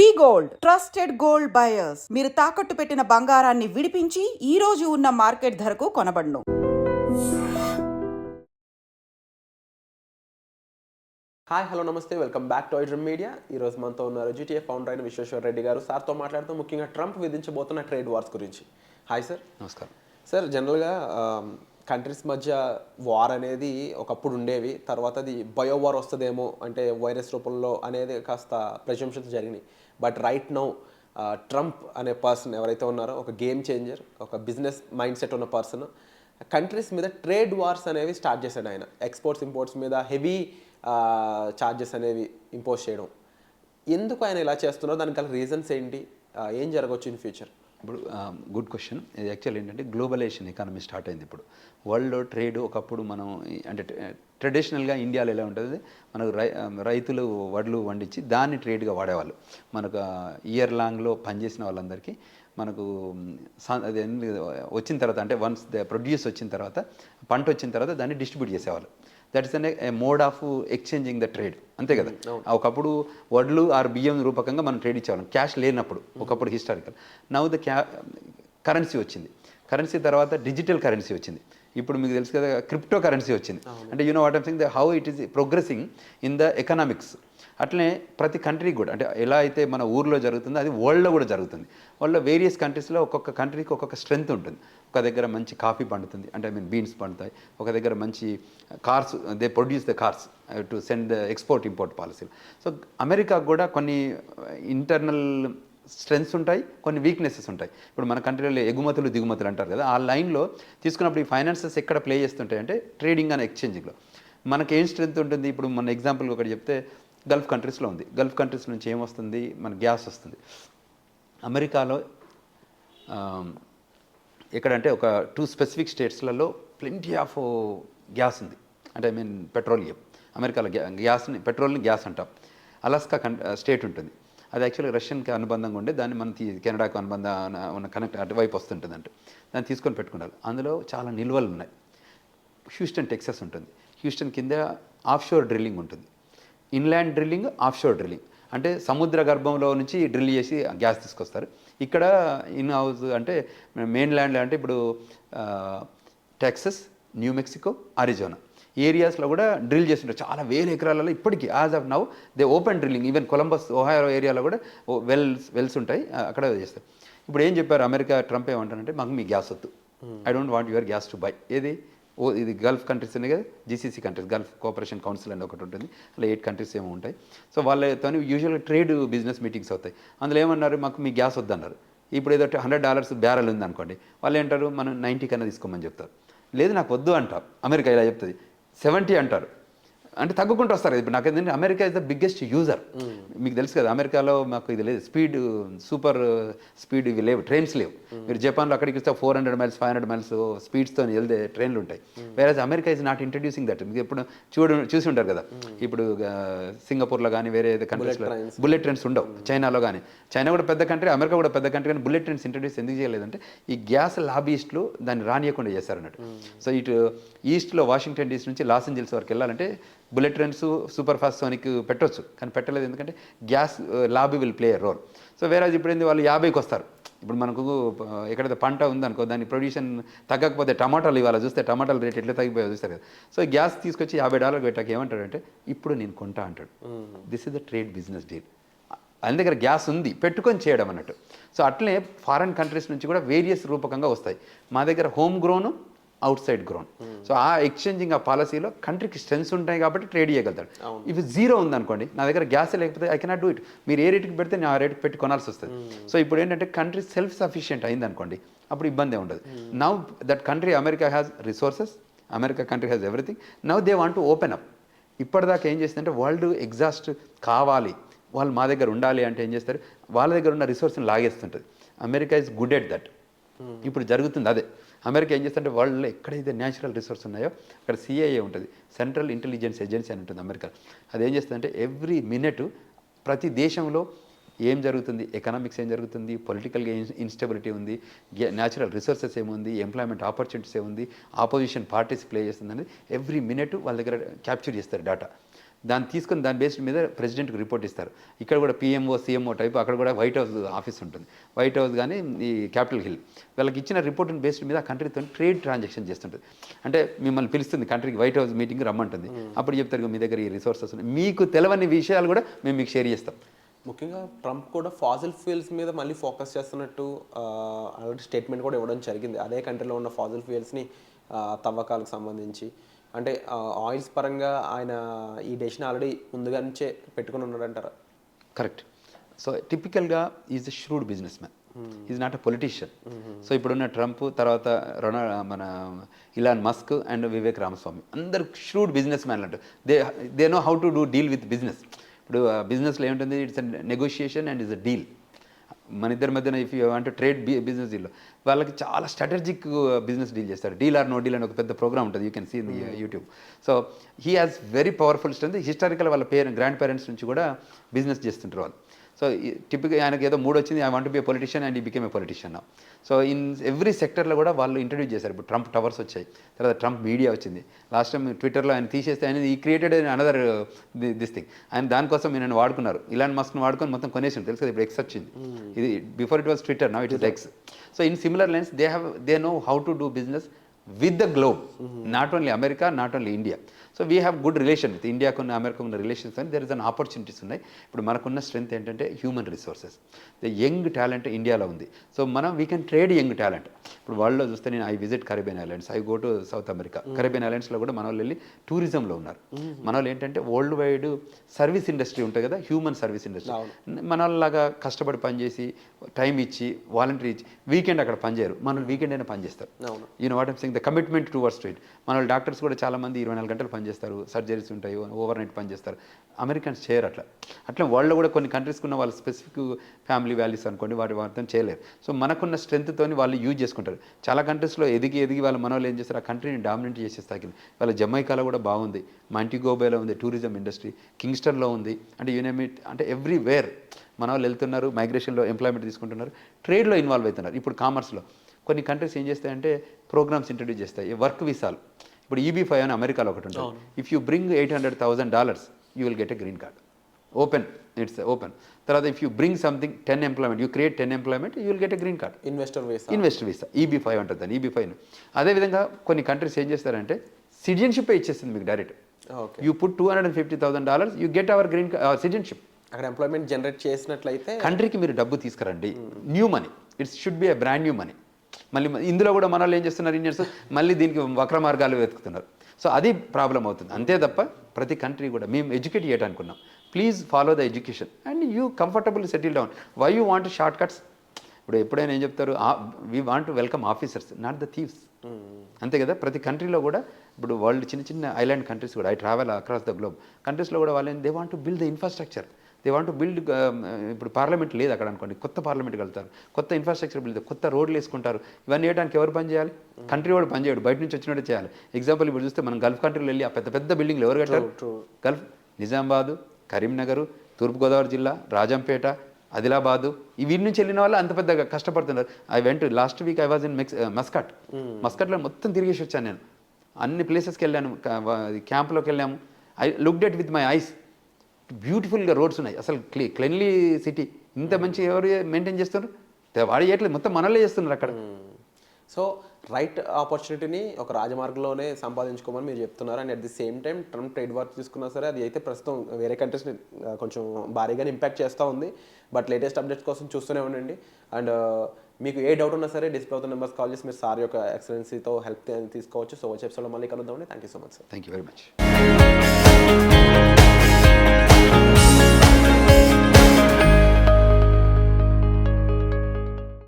V gold trusted gold buyers. మీరు తాకట్టు పెట్టిన బంగారాన్ని విడిపించి ఈ రోజు ఉన్న మార్కెట్ ధరకు కొనబడును. హాయ్ హలో నమస్తే. Welcome back to iDream media. ఈరోజు మనతో ఉన్నారు జీటీఏ ఫౌండర్ అయిన విశ్వేశ్వర రెడ్డి గారు. సార్తో మాట్లాడుతూ ముఖ్యంగా ట్రంప్ విధించబోతున్న ట్రేడ్ వార్స్ గురించి. హాయ్ సార్ నమస్కారం. సార్ జనరల్గా కంట్రీస్ మధ్య వార్ అనేది ఒకప్పుడు ఉండేవి. తర్వాత అది బయో వార్ వస్తుందేమో అంటే వైరస్ రూపంలో అనేది కాస్త ప్రశంసలు జరిగినాయి. బట్ రైట్ నౌ ట్రంప్ అనే పర్సన్ ఎవరైతే ఉన్నారో ఒక గేమ్ చేంజర్ ఒక బిజినెస్ మైండ్ సెట్ ఉన్న పర్సన్ కంట్రీస్ మీద ట్రేడ్ వార్స్ అనేవి స్టార్ట్ చేశాడు ఆయన. ఎక్స్పోర్ట్స్ ఇంపోర్ట్స్ మీద హెవీ ఛార్జెస్ అనేవి ఇంపోజ్ చేయడం. ఎందుకు ఆయన ఇలా చేస్తున్నారో దానికి గల రీజన్స్ ఏంటి? ఏం జరగవచ్చు ఇన్ ఫ్యూచర్? ఇప్పుడు గుడ్ క్వశ్చన్ ఇది యాక్చువల్ ఏంటంటే గ్లోబలైజేషన్ ఎకానమీ స్టార్ట్ అయింది ఇప్పుడు. వరల్డ్లో ట్రేడ్ ఒకప్పుడు మనం అంటే ట్రెడిషనల్గా ఇండియాలో ఎలా ఉంటుంది? మనకు రై రైతులు వడ్లు వండించి దాన్ని ట్రేడ్గా వాడేవాళ్ళు. మనకు ఇయర్ లాంగ్లో పనిచేసిన వాళ్ళందరికీ మనకు సా- అది వచ్చిన తర్వాత అంటే వన్స్ ద ప్రొడ్యూస్ వచ్చిన తర్వాత పంట వచ్చిన తర్వాత దాన్ని డిస్ట్రిబ్యూట్ చేసేవాళ్ళు. That is an mode of exchanging the trade అంతే కదా? ఒకప్పుడు వడ్లు ఆర్ బియ్యం రూపకంగా మనం ట్రేడ్ ఇచ్చేవాళ్ళం. క్యాష్ లేనప్పుడు ఒకప్పుడు హిస్టారికల్ నవ్ ద క్యా కరెన్సీ వచ్చింది. కరెన్సీ తర్వాత డిజిటల్ కరెన్సీ వచ్చింది. ఇప్పుడు మీకు తెలుసు కదా క్రిప్టో కరెన్సీ వచ్చింది అంటే you know what I'm saying the how it is progressing in the economics అట్లనే ప్రతి కంట్రీకి కూడా అంటే ఎలా అయితే మన ఊర్లో జరుగుతుందో అది వరల్డ్లో కూడా జరుగుతుంది. వరల్డ్లో వేరియస్ కంట్రీస్లో ఒక్కొక్క కంట్రీకి ఒక్కొక్క స్ట్రెంగ్త్ ఉంటుంది. ఒక దగ్గర మంచి కాఫీ పండుతుంది అంటే ఐ మీన్ బీన్స్ పండుతాయి. ఒక దగ్గర మంచి cars they produce the cars to send the export import పాలసీలు సో అమెరికాకు కూడా కొన్ని uh, ఇంటర్నల్ స్ట్రెంగ్స్ ఉంటాయి కొన్ని వీక్నెసెస్ ఉంటాయి. ఇప్పుడు మన కంట్రీలో ఎగుమతులు దిగుమతులు అంటారు కదా ఆ లైన్లో తీసుకున్నప్పుడు ఈ ఫైనాన్సెస్ ఎక్కడ ప్లే చేస్తుంటాయి అంటే ట్రేడింగ్ అండ్ ఎక్స్చేంజింగ్లో మనకి ఏం స్ట్రెంత్ ఉంటుంది? ఇప్పుడు మన ఎగ్జాంపుల్ ఒకటి చెప్తే గల్ఫ్ కంట్రీస్లో ఉంది. గల్ఫ్ కంట్రీస్ నుంచి ఏమొస్తుంది? మన గ్యాస్ వస్తుంది. అమెరికాలో ఎక్కడంటే ఒక టూ స్పెసిఫిక్ స్టేట్స్లలో ప్లెంటీ ఆఫ్ గ్యాస్ ఉంది. అంటే ఐ మీన్ పెట్రోలియం. అమెరికాలో గ్యా గ్యాస్ని పెట్రోల్ని గ్యాస్ అంటాం. అలాస్కా కన్ స్టేట్ ఉంటుంది. అది యాక్చువల్గా రష్యన్కి అనుబంధంగా ఉండే దాన్ని మనం తీ కెనడాకు అనుబంధం ఉన్న కనెక్ట్ అటువైపు వస్తుంటుంది అంటే దాన్ని తీసుకొని పెట్టుకున్నారు. అందులో చాలా నిల్వలు ఉన్నాయి. హ్యూస్టన్ టెక్సస్ ఉంటుంది. హ్యూస్టన్ కింద ఆఫ్షోర్ డ్రిల్లింగ్ ఉంటుంది. Inland drilling offshore drilling. అంటే సముద్ర గర్భంలో నుంచి డ్రిల్ చేసి గ్యాస్ తీసుకొస్తారు. ఇక్కడ ఇన్ హౌస్ అంటే మెయిన్ ల్యాండ్ అంటే ఇప్పుడు టెక్సస్ న్యూ మెక్సికో అరిజోనా. ఏరియాస్లో కూడా డ్రిల్ చేస్తుంటారు. చాలా వేల ఎకరాలలో ఇప్పటికీ as of now they open drilling. Even Columbus Ohio ఏరియాలో కూడా వెల్స్ వెల్స్ ఉంటాయి అక్కడ చేస్తారు. ఇప్పుడు ఏం చెప్పారు అమెరికా ట్రంప్ ఏమంటారంటే మాకు మీ గ్యాస్ వద్దు. I don't want your gas to buy. ఏది? ఓ ఇది గల్ఫ్ కంట్రీస్ ఉన్నాయి కదా GCC countries Gulf cooperation council అని ఒకటి ఉంటుంది. అలా ఎయిట్ కంట్రీస్ ఏమో ఉంటాయి. సో వాళ్ళతో యూజువల్గా ట్రేడ్ బిజినెస్ మీటింగ్స్ అవుతాయి. అందులో ఏమన్నారు మాకు మీ గ్యాస్ వద్దన్నారు. ఇప్పుడు ఏదో హండ్రెడ్ డాలర్స్ బ్యారల్ ఉంది అనుకోండి వాళ్ళు ఏంటారు మనం నైంటీ కన్నా తీసుకోమని చెప్తారు. లేదు నాకు వద్దు అంటారు. అమెరికా ఇలా చెప్తుంది. సెవెంటీ అంటారు. అంటే తగ్గుకుంటూ వస్తారు. ఇప్పుడు నాకు ఏంటంటే America is the biggest user మీకు తెలుసు కదా అమెరికాలో మాకు ఇది లేదు. స్పీడ్ సూపర్ స్పీడ్ ఇవి లేవు ట్రైన్స్ లేవు. మీరు జపాన్లో అక్కడికి వస్తే four hundred miles five hundred miles స్పీడ్స్తో వెళ్తే ట్రైన్లు ఉంటాయి. వేరే America is not introducing that మీకు ఎప్పుడు చూడు చూసి ఉంటారు కదా. ఇప్పుడు ఆ, సింగపూర్లో కానీ వేరే కంట్రీస్లో బుల్లెట్ ట్రైన్స్ ఉండవు. చైనాలో కానీ చైనా కూడా పెద్ద కంట్రీ అమెరికా కూడా పెద్ద కంట్రీ కానీ బుల్లెట్ ట్రైన్స్ ఇంట్రడ్యూస్ ఎందుకు చేయలేదంటే ఈ గ్యాస్ లాబీస్ట్లు దాన్ని రానియకుండా చేశారు అన్నట్టు సో ఇటు ఈస్ట్లో వాషింగ్టన్ డీసీ నుంచి లాస్ ఏంజల్స్ వరకు వెళ్ళాలంటే bullet trains super fast sonic పెట్టొచ్చు. కానీ పెట్టలేదు ఎందుకంటే gas lobby will play role. So వేరే ఇప్పుడు ఏంది వాళ్ళు యాభైకి వస్తారు. ఇప్పుడు మనకు ఎక్కడైతే పంట ఉందనుకో దాని ప్రొడ్యూషన్ తగ్గకపోతే టమాటాలు ఇవాళ చూస్తే టమాటాల రేట్ ఎట్లా తగ్గిపోయా చూస్తారు కదా. సో గ్యాస్ తీసుకొచ్చి యాభై డాలర్లు పెట్టాక ఏమంటాడంటే ఇప్పుడు నేను కొంటా అంటాడు. This is the trade business deal ఆయన దగ్గర గ్యాస్ ఉంది పెట్టుకొని చేయడం అన్నట్టు. సో అట్లనే ఫారెన్ కంట్రీస్ నుంచి కూడా వేరియస్ రూపకంగా వస్తాయి. మా దగ్గర home grown outside grown so uh exchanging uh పాలసీలో కంట్రీకి స్ట్రెంగ్స్ ఉంటాయి కాబట్టి ట్రేడ్ చేయగలుగుతాడు. ఇవి జీరో ఉందనుకోండి నా దగ్గర గ్యాస్ లేకపోతే ఐ కెనాట్ డూ ఇట్ మీరు ఏ రేటుకి పెడితే నేను ఆ రేటుకి పెట్టి కొనాల్సి వస్తుంది. సో ఇప్పుడు ఏంటంటే కంట్రీ సెల్ఫ్ సఫిషియెంట్ అయింది అనుకోండి అప్పుడు ఇబ్బంది ఉండదు. Now that country America has resources America country has everything now they want to open up ఇప్పటిదాకా ఏం చేస్తుందంటే వరల్డ్ ఎగ్జాస్ట్ కావాలి. వాళ్ళు మా దగ్గర ఉండాలి అంటే ఏం చేస్తారు? వాళ్ళ దగ్గర ఉన్న రిసోర్స్ని లాగేస్తుంటుంది. America is good at that ఇప్పుడు జరుగుతుంది అదే. అమెరికా ఏం చేస్తుంటే వరల్డ్లో ఎక్కడైతే న్యాచురల్ రిసోర్స్ ఉన్నాయో అక్కడ సిఐఏ ఉంటుంది. సెంట్రల్ ఇంటెలిజెన్స్ ఏజెన్సీ అని ఉంటుంది అమెరికా అది ఏం చేస్తుందంటే ఎవ్రీ మినిట్ ప్రతి దేశంలో ఏం జరుగుతుంది? ఎకనామిక్స్ ఏం జరుగుతుంది? పొలిటికల్గా ఇన్స్టెబిలిటీ ఉంది. న్యాచురల్ రిసోర్సెస్ ఏముంది? ఎంప్లాయ్మెంట్ ఆపర్చునిటీస్ ఏముంది? ఆపోజిషన్ పార్టీస్ ప్లే చేస్తుందని ఎవ్రీ మినిట్ వాళ్ళ దగ్గర క్యాప్చర్ చేస్తారు డేటా దాన్ని తీసుకొని దాని బేస్డ్ మీద ప్రెసిడెంట్కి రిపోర్ట్ ఇస్తారు. ఇక్కడ కూడా పిఎంఓ సీఎంఓ టైప్ అక్కడ కూడా వైట్ హౌస్ ఆఫీస్ ఉంటుంది. వైట్ హౌస్ కానీ ఈ క్యాపిటల్ హిల్. వాళ్ళకి ఇచ్చిన రిపోర్ట్ బేస్డ్ మీద ఆ కంట్రీతో ట్రేడ్ ట్రాన్సాక్షన్ చేస్తుంటుంది. అంటే మిమ్మల్ని పిలుస్తుంది కంట్రీకి వైట్ హౌస్ మీటింగ్ రమ్మంటుంది. అప్పుడు చెప్తారు "ఇగో మీ దగ్గర ఈ రిసోర్సెస్ ఉన్నాయి. మీకు తెలవని విషయాలు కూడా మేము మీకు షేర్ చేస్తాం. ముఖ్యంగా ట్రంప్ కూడా ఫాజిల్ ఫ్యూయల్స్ మీద మళ్ళీ ఫోకస్ చేస్తున్నట్టు ఆల్రెడీ స్టేట్మెంట్ కూడా ఇవ్వడం జరిగింది. అదే కంట్రీలో ఉన్న ఫాజిల్ ఫ్యూయల్స్ని తవ్వకాలకు సంబంధించి. అంటే ఆయిల్స్ పరంగా ఆయన ఈ డెసిషన్ ఆల్రెడీ ముందుగా నుంచే పెట్టుకుని ఉన్నాడంటారా? Correct. So టిపికల్గా is a shrewd businessman. Is not a politician. So ఇప్పుడున్న ట్రంప్ తర్వాత రొనా మన Elon Musk and Vivek Ramaswamy. అందరు ష్రూడ్ బిజినెస్ మ్యాన్లు అంటారు. They they know how to do deal with business. ఇప్పుడు బిజినెస్లో ఏముంటుంది? It's negotiation and is a deal. మన ఇద్దరి మధ్యన if you want trade business డీల్లో వాళ్ళకి చాలా స్ట్రాటజిక్ బిజినెస్ డీల్ చేస్తారు. డీల్ ఆర్ నో డీల్ అని ఒక పెద్ద ప్రోగ్రామ్ ఉంటుంది. You can see in YouTube so he has very powerful strength historical వాళ్ళ పేరెంట్ గ్రాండ్ పేరెంట్స్ నుంచి కూడా బిజినెస్ చేస్తుంటారు వాళ్ళు. సో టిపిక్ ఆయనకి ఏదో మూడు వచ్చింది I want be politician and he became a politician నా సో ఇన్ ఎవ్రీ సెక్టర్లో కూడా వాళ్ళు ఇంట్రడ్యూస్ చేశారు. ఇప్పుడు ట్రంప్ టవర్స్ వచ్చాయి తర్వాత ట్రంప్ మీడియా వచ్చింది. లాస్ట్ టైం ట్విట్టర్లో ఆయన తీసేస్తే ఆయన ఈ క్రియేటెడ్ అనదర్ దిస్ థింగ్ ఆయన దానికోసం నేను వాడుకున్నారు. ఇలాంటి మస్క్ని వాడుకొని మొత్తం కొనేసి తెలుసు కదా ఇప్పుడు ఎక్స్ వచ్చింది. ఇది before it was Twitter now it is X so in similar lines they have they know how to do business with the globe not only America not only India so we have good relation with ఇండియాకు ఉన్న America ఉన్న relations అని there is an opportunities ఉన్నాయి ఇప్పుడు మనకున్న strength ఏంటంటే human resources the young talent ఇండియాలో ఉంది సో మనం we can trade young talent ఇప్పుడు వరల్డ్లో చూస్తే నేను I visit Caribbean islands I go to South America Caribbean ఐలాండ్స్లో కూడా మన వాళ్ళు వెళ్ళి టూరిజంలో ఉన్నారు. మన వాళ్ళు ఏంటంటే వరల్డ్ వైడ్ సర్వీస్ ఇండస్ట్రీ ఉంటుంది కదా హ్యూమన్ సర్వీస్ ఇండస్ట్రీ మన వాళ్ళలాగా కష్టపడి పనిచేసి టైం ఇచ్చి వాలంటరీ ఇచ్చి వీకెండ్ అక్కడ పనిచేయరు. మన వీకెండ్ అయినా పనిచేస్తారు. You know what saying the commitment towards trade మన వాళ్ళు డాక్టర్స్ కూడా చాలా మంది ఇరవై నాలుగు గంటలు పనిచేస్తారు. సర్జరీస్ ఉంటాయి ఓవర్ నైట్ పనిచేస్తారు. అమెరికన్స్ చేయరు అట్లా. అట్లా వాళ్ళు కూడా కొన్ని కంట్రీస్కి ఉన్న వాళ్ళ స్పెసిఫిక్ ఫ్యామిలీ వాల్యూస్ అనుకోండి వాటి వాటితో చేయలేరు. సో మనకున్న స్ట్రెంత్తోని వాళ్ళు యూజ్ చేసుకుంటారు. చాలా కంట్రీస్లో ఎదిగి ఎదిగి వాళ్ళ మన వాళ్ళు ఏం చేస్తారు? ఆ కంట్రీని డామినేట్ చేసేస్తాకి వాళ్ళ జమైకాలో కూడా బాగుంది. మాంటిగోబేలో ఉంది టూరిజం ఇండస్ట్రీ. కింగ్స్టన్లో ఉంది. అంటే యూనిమిట్ అంటే ఎవ్రీవేర్ మన వాళ్ళు వెళ్తున్నారు మైగ్రేషన్లో ఎంప్లాయ్మెంట్ తీసుకుంటున్నారు ట్రేడ్లో ఇన్వాల్వ్ అవుతున్నారు. ఇప్పుడు కామర్స్లో కొన్ని కంట్రీస్ ఏం చేస్తాయంటే ప్రోగ్రామ్స్ ఇంట్రడ్యూస్ చేస్తాయి. వర్క్ వీసాలు ఇప్పుడు ఈబీ ఫైవ్ అని అమెరికాలో ఒకటి ఉంటుంది. If you bring eight hundred thousand dollars you will get a green card open it's open తర్వాత if you bring something ten employment you create ten employment you will get a green card investor ways invest visa EB five ఉంటుంది దాన్ని. EB five అదేవిధంగా కొన్ని countries ఏం చేస్తారంటే citizenship ఇచ్చేస్తుంది మీకు direct okay. You put two hundred and fifty thousand dollars you get our green citizenship అక్కడ employment generate చేసినట్లయితే కంట్రీకి మీరు డబ్బు తీసుకురండి. New money it's should be a brand new money మళ్ళీ ఇందులో కూడా మన వాళ్ళు ఏం చేస్తున్నారు ఇండియన్స్ మళ్ళీ దీనికి వక్ర మార్గాలు వెతుకుతున్నారు. సో అది ప్రాబ్లం అవుతుంది. అంతే తప్ప ప్రతి కంట్రీ కూడా మేము educate చేయడానుకున్నాం please follow the education and you comfortable settle down why you want shortcuts ఇప్పుడు ఎప్పుడైనా ఏం చెప్తారు? We want to welcome officers not the thieves అంతే కదా? ప్రతి కంట్రీలో కూడా ఇప్పుడు వరల్డ్ చిన్న చిన్న ఐలాండ్ కంట్రీస్ కూడా I travel across the globe కంట్రీస్లో కూడా వాళ్ళు they want to build the infrastructure they want build ఇప్పుడు పార్లమెంట్ లేదు అక్కడ అనుకోండి. కొత్త పార్లమెంట్కి వెళ్తారు కొత్త ఇన్ఫ్రాస్ట్రక్చర్ బిల్డ్ కొత్త రోడ్లు వేసుకుంటారు. ఇవన్నీ చేయడానికి ఎవరు పని చేయాలి? కంట్రీ వాడు పని చేయడు. బయట నుంచి వచ్చినట్టు చేయాలి. ఎగ్జాంపుల్ ఇప్పుడు చూస్తే మనం గల్ఫ్ కంట్రీలో వెళ్ళి ఆ పెద్ద పెద్ద బిల్డింగ్లు ఎవరు కట్టారు? గల్ఫ్ నిజామాబాదు కరీంనగర్ తూర్పుగోదావరి జిల్లా రాజంపేట ఆదిలాబాదు. ఈ వీరి నుంచి వెళ్ళిన వాళ్ళు అంత పెద్దగా కష్టపడుతున్నారు. I went last week I was in mess Muscat మస్కట్లో మొత్తం తిరిగేసి వచ్చాను నేను. అన్ని ప్లేసెస్కి వెళ్ళాను. క్యాంప్లోకి వెళ్ళాము. I look that with my eyes బ్యూటిఫుల్గా రోడ్స్ ఉన్నాయి. అసలు క్లీ క్లెన్లీ సిటీ. ఇంత మంచి ఎవరు మెయింటైన్ చేస్తున్నారు వాడు చేయట్లేదు. మొత్తం మనలే చేస్తున్నారు అక్కడ. సో రైట్ ఆపర్చునిటీని ఒక రాజమార్గంలోనే సంపాదించుకోమని మీరు చెప్తున్నారు. And at the same time Trump trade war తీసుకున్నా సరే అది అయితే ప్రస్తుతం వేరే కంట్రీస్ని కొంచెం భారీగానే ఇంపాక్ట్ చేస్తూ ఉంది. బట్ లేటెస్ట్ అప్డేట్స్ కోసం చూస్తూనే ఉండండి. అండ్ మీకు ఏ డౌట్ ఉన్నా సరే డిస్ప్లే అవుతున్న నెంబర్స్ కాల్ చేసి మీరు సార్ యొక్క ఎక్సలెన్సీతో హెల్ప్ తీసుకోవచ్చు. సో వచ్చే ఎపిసోడ్లో మళ్ళీ కలుద్దామండి. Thank you so much sir thank you very much